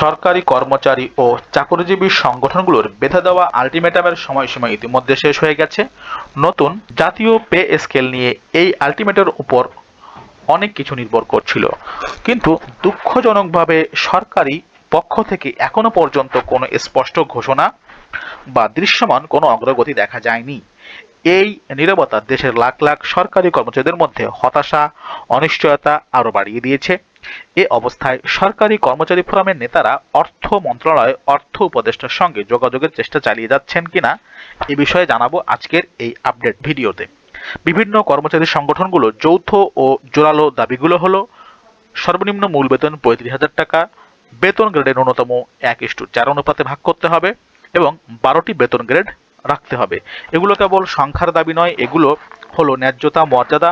সরকারি কর্মচারী ও চাকরিজীবী সংগঠনগুলোর বেঁধে দেওয়া আলটিমেটামের সময়সীমা ইতিমধ্যে শেষ হয়ে গেছে। নতুন জাতীয় পে স্কেল নিয়ে এই আলটিমেটের উপর অনেক কিছু নির্ভর করছিল। কিন্তু দুঃখজনকভাবে সরকারি পক্ষ থেকে এখনও পর্যন্ত কোনো স্পষ্ট ঘোষণা বা দৃশ্যমান কোনো অগ্রগতি দেখা যায়নি। এই নীরবতা দেশের লাখ লাখ সরকারি কর্মচারীদের মধ্যে হতাশা, অনিশ্চয়তা আরও বাড়িয়ে দিয়েছে। এ অবস্থায় সরকারি কর্মচারী ফোরামের নেতারা অর্থ মন্ত্রণালয়, অর্থ উপদেষ্টার সঙ্গে যোগাযোগের চেষ্টা চালিয়ে যাচ্ছেন কিনা এ বিষয়ে জানাব আজকের এই আপডেট ভিডিওতে। বিভিন্ন কর্মচারী সংগঠনগুলো যৌথ ও জোরালো দাবিগুলো হলো, সর্বনিম্ন মূল বেতন পঁয়ত্রিশ হাজার টাকা, বেতন গ্রেডের ন্যূনতম এক ইস্টু চার অনুপাতে ভাগ করতে হবে এবং বারোটি বেতন গ্রেড রাখতে হবে। এগুলো কেবল সংখ্যার দাবি নয়, এগুলো হলো ন্যায্যতা, মর্যাদা,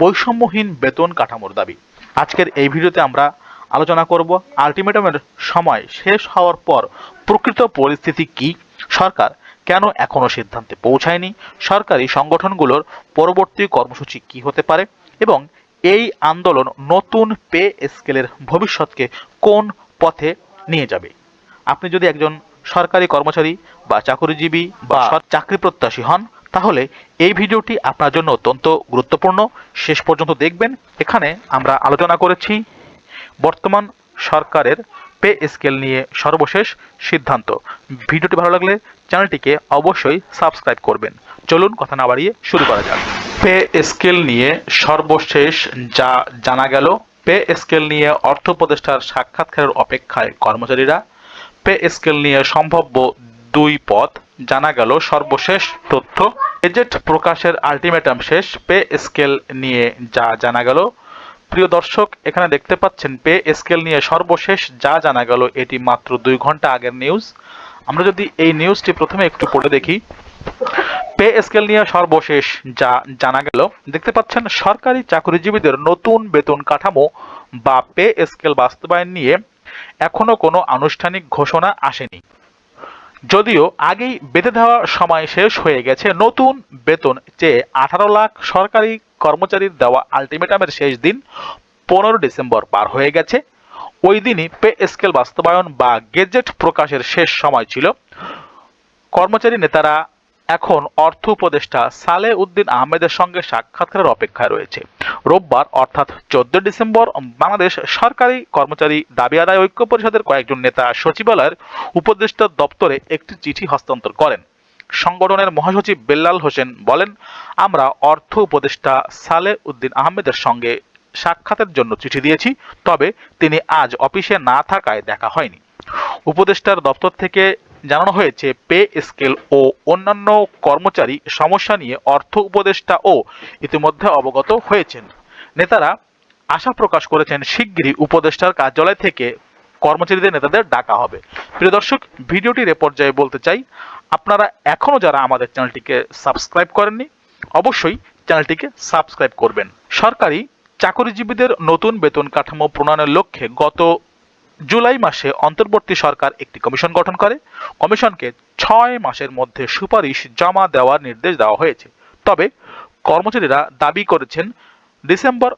বৈষম্যহীন বেতন কাঠামোর দাবি। আজকের এই ভিডিওতে আমরা আলোচনা করব আলটিমেটামের সময় শেষ হওয়ার পর প্রকৃত পরিস্থিতি কি? সরকার কেন এখনও সিদ্ধান্তে পৌঁছায়নি? সরকারি সংগঠনগুলোর পরবর্তী কর্মসূচি কি হতে পারে? এবং এই আন্দোলন নতুন পে স্কেলের ভবিষ্যৎকে কোন পথে নিয়ে যাবে? আপনি যদি একজন সরকারি কর্মচারী বা চাকরিজীবী বা চাকরি প্রত্যাশী হন তাহলে এই ভিডিওটি আপনার জন্য অত্যন্ত গুরুত্বপূর্ণ। শেষ পর্যন্ত দেখবেন, এখানে আমরা আলোচনা করেছি বর্তমান সরকারের পে স্কেল নিয়ে সর্বশেষ সিদ্ধান্ত। ভিডিওটি ভালো লাগলে চ্যানেলটিকে অবশ্যই সাবস্ক্রাইব করবেন। চলুন, কথা না বাড়িয়ে শুরু করা যাক। পে স্কেল নিয়ে সর্বশেষ যা জানা গেল, পে স্কেল নিয়ে অর্থ উপদেষ্টার সাক্ষাৎকারের অপেক্ষায় কর্মচারীরা, পে স্কেল নিয়ে সম্ভাব্য দুই পদ জানা গেল, সর্বশেষ তথ্য গেজেট প্রকাশের আলটিমেটাম শেষ, পে স্কেল নিয়ে যা জানা গেল। প্রিয় দর্শক, এখানে দেখতে পাচ্ছেন, পে স্কেল নিয়ে সর্বশেষ যা জানা গেল, এটি মাত্র দুই ঘণ্টা আগের নিউজ। আমরা যদি এই নিউজটি প্রথমে একটু পড়ে দেখি। পে স্কেল নিয়ে সর্বশেষ যা জানা গেল, দেখতে পাচ্ছেন, সরকারি চাকরিজীবীদের নতুন বেতন কাঠামো বা পে স্কেল বাস্তবায়ন নিয়ে এখনও কোনো আনুষ্ঠানিক ঘোষণা আসেনি। যদিও আগেই বেঁধে দেওয়ার সময় শেষ হয়ে গেছে, নতুন বেতন চেয়ে আঠারো লাখ সরকারি কর্মচারীর দেওয়া আলটিমেটামের শেষ দিন পনেরো ডিসেম্বর পার হয়ে গেছে। ওই দিনই পে স্কেল বাস্তবায়ন বা গেজেট প্রকাশের শেষ সময় ছিল। কর্মচারী নেতারা এখন অর্থ উপদেষ্টা সালে উদ্দিন আহমেদের সঙ্গে সাক্ষাৎকারের অপেক্ষায় রয়েছে। রোববার, অর্থাৎ চোদ্দ ডিসেম্বর, বাংলাদেশ সরকারি কর্মচারী দাবি আদায় ঐক্য পরিষদের কয়েকজন নেতা সচিবালয়ের উপদেষ্টা দপ্তরে একটি চিঠি হস্তান্তর করেন। সংগঠনের মহাসচিব বেল্লাল হোসেন বলেন, আমরা অর্থ উপদেষ্টা সালে উদ্দিন আহমেদের সঙ্গে সাক্ষাতের জন্য চিঠি দিয়েছি, তবে তিনি আজ অফিসে না থাকায় দেখা হয়নি। উপদেষ্টার দপ্তর থেকে জানানো হয়েছে, পে স্কেল ও অন্যান্য কর্মচারী সমস্যা নিয়ে অর্থ উপদেষ্টা ও ইতিমধ্যে অবগত হয়েছেন। নেতারা আশা প্রকাশ করেছেন, শিগগিরই উপদেষ্টার কার্যালয় থেকে কর্মচারীদের নেতাদের ডাকা হবে। প্রিয় দর্শক, ভিডিওটির এ পর্যায়ে বলতে চাই, আপনারা এখনও যারা আমাদের চ্যানেলটিকে সাবস্ক্রাইব করেননি, অবশ্যই চ্যানেলটিকে সাবস্ক্রাইব করবেন। সরকারি চাকরিজীবীদের নতুন বেতন কাঠামো প্রণয়নের লক্ষ্যে গত জুলাই মাসে অন্তর্বর্তী সরকার একটি কমিশন গঠন করে। কমিশনকে ছয় মাসের মধ্যে সুপারিশ জমা দেওয়ার নির্দেশ দেওয়া হয়েছে। তবে কর্মচারীরা দাবি করেছেন, ডিসেম্বর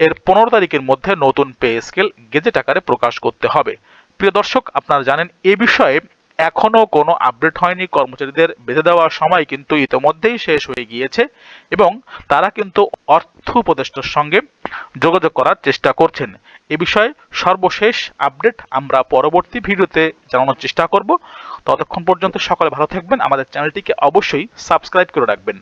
এর পনেরো তারিখের মধ্যে নতুন পে স্কেল গেজেট আকারে প্রকাশ করতে হবে। প্রিয় দর্শক, আপনারা জানেন, এ বিষয়ে এখনও কোনো আপডেট হয়নি। কর্মচারীদের বেঁধে দেওয়ার সময় কিন্তু ইতোমধ্যেই শেষ হয়ে গিয়েছে এবং তারা কিন্তু অর্থ উপদেষ্টার সঙ্গে যোগাযোগ করার চেষ্টা করছেন। এ বিষয়ে সর্বশেষ আপডেট আমরা পরবর্তী ভিডিওতে জানানোর চেষ্টা করব। ততক্ষণ পর্যন্ত সকলে ভালো থাকবেন। আমাদের চ্যানেলটিকে অবশ্যই সাবস্ক্রাইব করে রাখবেন।